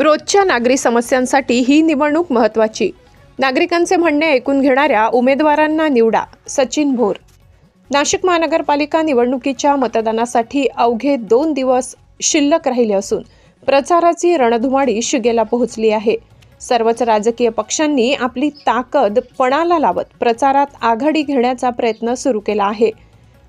रोजच्या नागरी समस्यांसाठी ही निवडणूक महत्त्वाची. नागरिकांचे म्हणणे ऐकून घेणाऱ्या उमेदवारांना निवडा. सचिन भोर. नाशिक महानगरपालिका निवडणुकीच्या मतदानासाठी अवघे दोन दिवस शिल्लक राहिले असून प्रचाराची रणधुमाडी शिगेला पोहोचली आहे. सर्वच राजकीय पक्षांनी आपली ताकद पणाला लावत प्रचारात आघाडी घेण्याचा प्रयत्न सुरू केला आहे.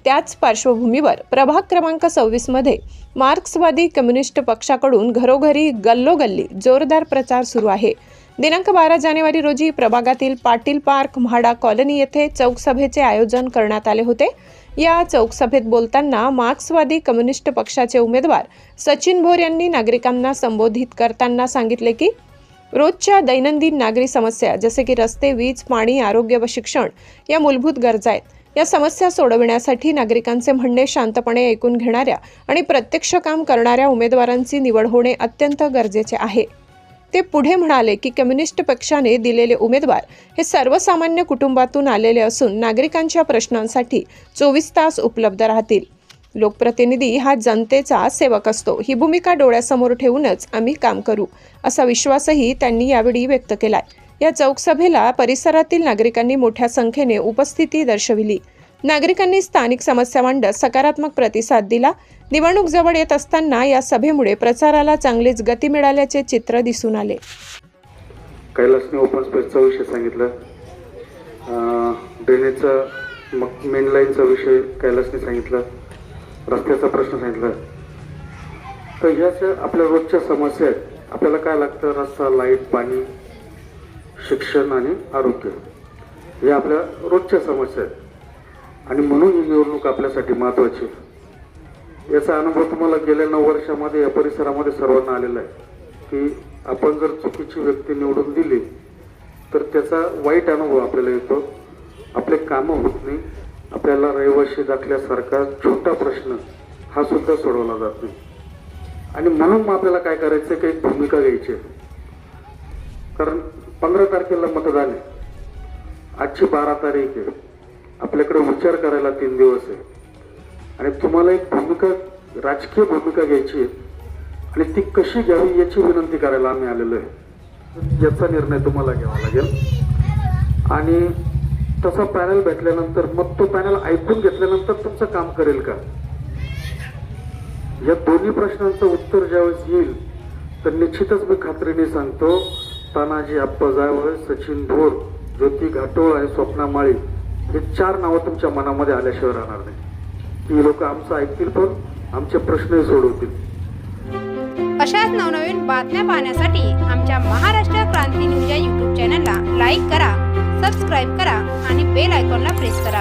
त्याच पार्श्वभूमीवर प्रभाग क्रमांक सव्वीसमध्ये मार्क्सवादी कम्युनिस्ट पक्षाकडून घरोघरी गल्लोगल्ली जोरदार प्रचार सुरू आहे. दिनांक बारा जानेवारी रोजी प्रभागातील पाटील पार्क म्हाडा कॉलनी येथे चौकसभेचे आयोजन करण्यात आले होते. या चौकसभेत बोलताना मार्क्सवादी कम्युनिस्ट पक्षाचे उमेदवार सचिन भोर यांनी नागरिकांना संबोधित करताना सांगितले की रोजच्या दैनंदिन नागरी समस्या जसे की रस्ते वीज पाणी आरोग्य व शिक्षण या मूलभूत गरजा आहेत. या समस्या सोडविण्यासाठी नागरिकांचे म्हणणे शांतपणे ऐकून घेणाऱ्या आणि प्रत्यक्ष काम करणाऱ्या उमेदवारांची निवड होणे अत्यंत गरजेचे आहे. ते पुढे म्हणाले की कम्युनिस्ट पक्षाने दिलेले उमेदवार हे सर्वसामान्य कुटुंबातून आलेले असून नागरिकांच्या प्रश्नांसाठी चोवीस तास उपलब्ध राहतील. लोकप्रतिनिधी हा जनतेचा सेवक असतो. ही भूमिका डोळ्यासमोर ठेवूनच आम्ही काम करू असा विश्वासही त्यांनी यावेळी व्यक्त केलाय. या चौकसभेला परिसरातील नागरिकांनी मोठ्या संख्येने उपस्थिती दर्शविली. नागरिकांनी स्थानिक समस्या मांडत सकारात्मक प्रतिसाद दिला. निवडणूक जवळ येत असताना या सभेमुळे प्रचाराला चांगलीच गती मिळाल्याचे चित्र दिसून आले. कैलासने ओपन स्पेसचा विषय सांगितलं. ड्रेनेजचा मग मेन लाईनचा विषय कैलासने सांगितलं. रस्त्याचा प्रश्न सांगितला. तर ह्या आपल्या रोजच्या समस्या आहेत. आपल्याला काय लागतं? रस्ता लाइट पाणी. शिक्षण आणि आरोग्य हे आपल्या रोजच्या समस्या आहेत. आणि म्हणून ही निवडणूक आपल्यासाठी महत्त्वाची आहे. याचा अनुभव तुम्हाला गेल्या नऊ वर्षामध्ये या परिसरामध्ये सर्वांना आलेला आहे. की आपण जर चुकीची व्यक्ती निवडून दिली तर त्याचा वाईट अनुभव आपल्याला येतो. आपले कामं होत नाही. आपल्याला रहिवाशी दाखल्यासारखा छोटा प्रश्न हा सुद्धा सोडवला जात नाही. आणि म्हणून मग आपल्याला काय करायचं? आहे काही भूमिका घ्यायची आहे. कारण पंधरा तारखेला मतदान आहे. आजची बारा तारीख आहे. आपल्याकडे विचार करायला तीन दिवस आहे. आणि तुम्हाला एक भूमिका राजकीय भूमिका घ्यायची आहे. आणि ती कशी घ्यावी याची विनंती करायला आम्ही आलेलो आहे. याचा निर्णय तुम्हाला घ्यावा लागेल. आणि तसा पॅनल भेटल्यानंतर मग तो पॅनल ऐकून घेतल्यानंतर तुमचं काम करेल का? या दोन्ही प्रश्नांचं उत्तर ज्यावेळेस येईल तर निश्चितच मी खात्रीने सांगतो तानाजी आप्पा जायवळ सचिन भोर ज्योती घाटोळ आणि स्वप्ना माळी हे चार नावं तुमच्या मनामध्ये आल्याशिवाय राहणार नाही. ती लोक आमचं ऐकतील पण आमचे प्रश्नही सोडवतील. अशाच नवनवीन बातम्या पाहण्यासाठी आमच्या महाराष्ट्र क्रांती न्यूज या यूट्यूब चॅनलला लाईक करा सबस्क्राईब करा आणि बेल आयकॉनला प्रेस करा.